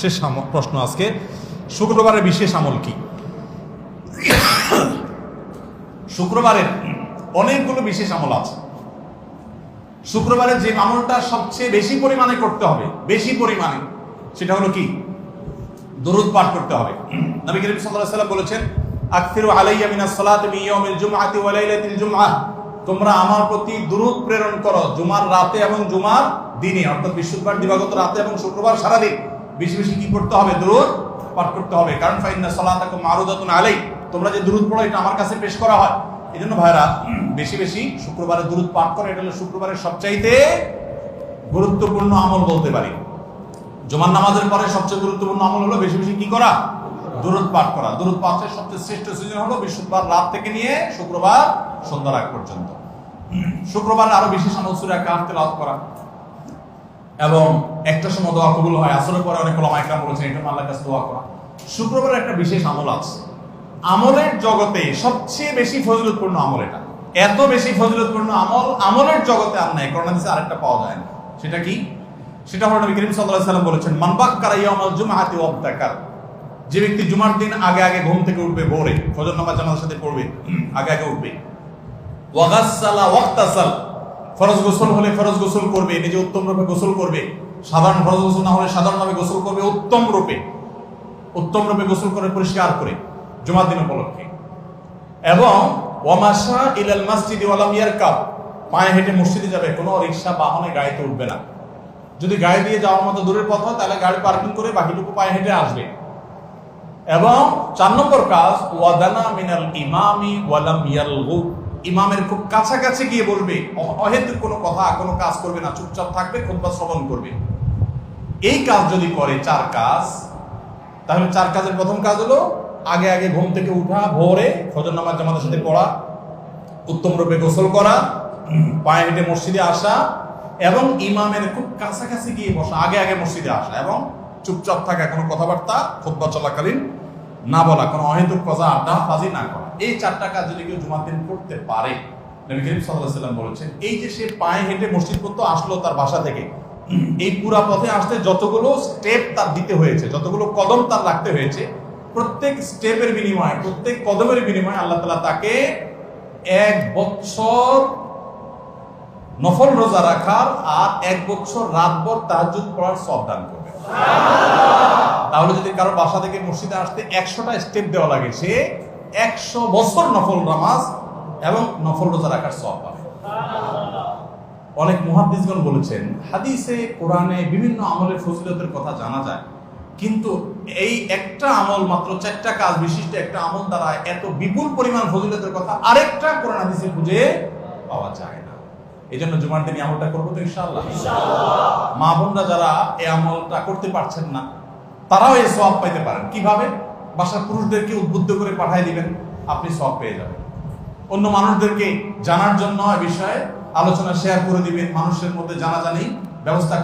শেষ প্রশ্ন আজকে। শুক্রবারের বিশেষ আমল কি? শুক্রবারের অনেকগুলো বিশেষ আমল আছে। শুক্রবারের যে আমলটা সবচেয়ে বেশি পরিমাণে করতে হবে, বেশি পরিমাণে, সেটা হলো কি? দরুদ পাঠ করতে হবে। নবী করিম সাল্লাল্লাহু আলাইহি বলেছেন আকসিরু আলাইয়া মিনাস সালাতি ইয়াউমিল জুমআতি ওয়া লাইলাতিল জুমআহ তোমরা আমার প্রতি দরুদ প্রেরণ করো, জুমার রাতে এবং জুমার দিনে, অর্থাৎ বৃহস্পতিবার দিবাগত রাতে এবং শুক্রবার সারাদিন। বেশি বেশি কি করতে হবে? দরুদ পাঠ করতে হবে। কারণ ফাইন্না সালাতাকুম মারুদাতুন আলাই তোমরা যে দরুদ পড়ো, এটা আমার কাছে পেশ করা হয়। এই জন্য ভাইরা বেশি বেশি শুক্রবারে দরুদ পাঠ করে, এটা হলো শুক্রবারের সবচাইতে গুরুত্বপূর্ণ আমল বলতে পারি। জুমার নামাজের পরে সবচেয়ে গুরুত্বপূর্ণ আমল হলো বেশি বেশি কি করা? দূরত পাঠ করা। দূরত পাঠের সবচেয়ে শ্রেষ্ঠ সিজন হলো বৃহস্পতিবার রাত থেকে নিয়ে শুক্রবার সন্ধ্যার আগ পর্যন্ত। শুক্রবার আরও বিশেষ আমল সুরা কাফ করা। এবং একটা সময় দোয়া কবুল হয়, আসরের পরে অনেক ওলামা একরাম বলেছেন, এটা আল্লাহর কাছে দোয়া করা। শুক্রবারের একটা বিশেষ আমল আছে। আমলের জগতে সবচেয়ে বেশি ফজিলতপূর্ণ আমল এটা। এত বেশি ফজিলতপূর্ণ আমল আমলের জগতে আর নাই করোনা দিছে আরেকটা পাওয়া যায় না। সেটা কি? সেটা হলো নবী করিম আলাইহি সাল্লাম বলেছেন, মান বাক্কারা ইয়াউমাল জুমআতি ওয়াবতাকার যে ব্যক্তি জুমার দিন আগে আগে ঘুম থেকে উঠবে, ভোরে, ফজর নামাজ জামাতের সাথে পড়বে, আগে আগে উঠবে। ওয়াগাসসালা ওয়াক্তাসাল। ফরজ গোসল হলে ফরজ গোসল করবে, নিজে উত্তম রূপে গোসল করবে। সাধারণ ফরজ গোসল না হলে সাধারণভাবে গোসল করবে উত্তম রূপে। উত্তম রূপে গোসল করে, পরিষ্কার করে, জুমার দিন উপলক্ষে। এবং ওয়ামাশা ইলাল মসজিদি ওয়ালাম ইয়ারকাব। পায়ে হেঁটে মসজিদে যাবে, কোনো রিক্সা বাহনে গাড়িতে উঠবে না। যদি গাড়ি দিয়ে যাওয়ার মতো দূরের পথ হয়, তাহলে গাড়ি পার্কিং করে বাকিটুকু পায়ে হেঁটে আসবে। এবং চার নম্বর কাজ, ওয়াদানা মিনাল ইমামি ওয়ালাম ইয়ালগু। ইমামের খুব কাছাকাছি গিয়ে বলবে অ- অহেতুক কোনো কথা, কোনো কাজ করবে না, চুপচাপ থাকবে, খুতবা শ্রবণ করবে। এই কাজ যদি করে চার কাজ, তাহলে চার কাজের প্রথম কাজ হলো, আগে আগে ঘুম থেকে উঠা, ভোরে ফজর নামাজ জামাতের সাথে পড়া, উত্তম রূপে গোসল করা পায়ে হেঁটে মসজিদে আসা এবং ইমামের খুব কাছাকাছি গিয়ে বসা, আগে আগে মসজিদে আসা এবং চুপচাপ থাকা, কোনো কথাবার্তা খুদ্া চলাকালীন না বলা, কোনো অহেতুক কথা আড্ডা ফাজি না করা। এই চারটা কাজ যদি কেউ জুমার দিন করতে পারে, নবী করিম সাল্লাহ সাল্লাম বলেছেন, এই যে সে পায়ে হেঁটে মসজিদ পর্যন্ত আসলো তার বাসা থেকে, এই পুরা পথে আসতে যতগুলো স্টেপ তার দিতে হয়েছে, যতগুলো কদম তার রাখতে হয়েছে, প্রত্যেক স্টেপের বিনিময়ে, প্রত্যেক কদমের বিনিময়ে আল্লাহ তালা তাকে এক বছর নফল রোজা রাখার আর এক বছর রাতভর তাহাজুদ পড়ার সব দান করবে তাহলে যদি কারও বাসা থেকে মসজিদে আসতে একশোটা স্টেপ দেওয়া লাগে, সে একশো বছর নফল নামাজ এবং নফল রোজা রাখার সব পাবে। অনেক মুহাদ্দিসগণ বলেছেন, হাদিসে, কোরআনে বিভিন্ন আমলের ফজিলতের কথা জানা যায়, কিন্তু এই একটা আমল মাত্র চারটা কাজ বিশিষ্ট একটা আমল দ্বারা এত বিপুল পরিমাণ ফজিলতের কথা আরেকটা কোরআন হাদিসে খুঁজে পাওয়া যায়। এই জন্য জুমার দিন আমলটা করব তো ইনশাল্লাহ মা বোনরা যারা এই আমলটা করতে পারছেন না, তারাও এই সব পাইতে পারেন। কীভাবে? বাসার পুরুষদেরকে উদ্বুদ্ধ করে পাঠিয়ে দিবেন, আপনি সব পেয়ে যাবেন। অন্য মানুষদেরকে জানার জন্য এ বিষয়ে আলোচনা শেয়ার করে দিবেন, মানুষের মধ্যে জানাজানি ব্যবস্থা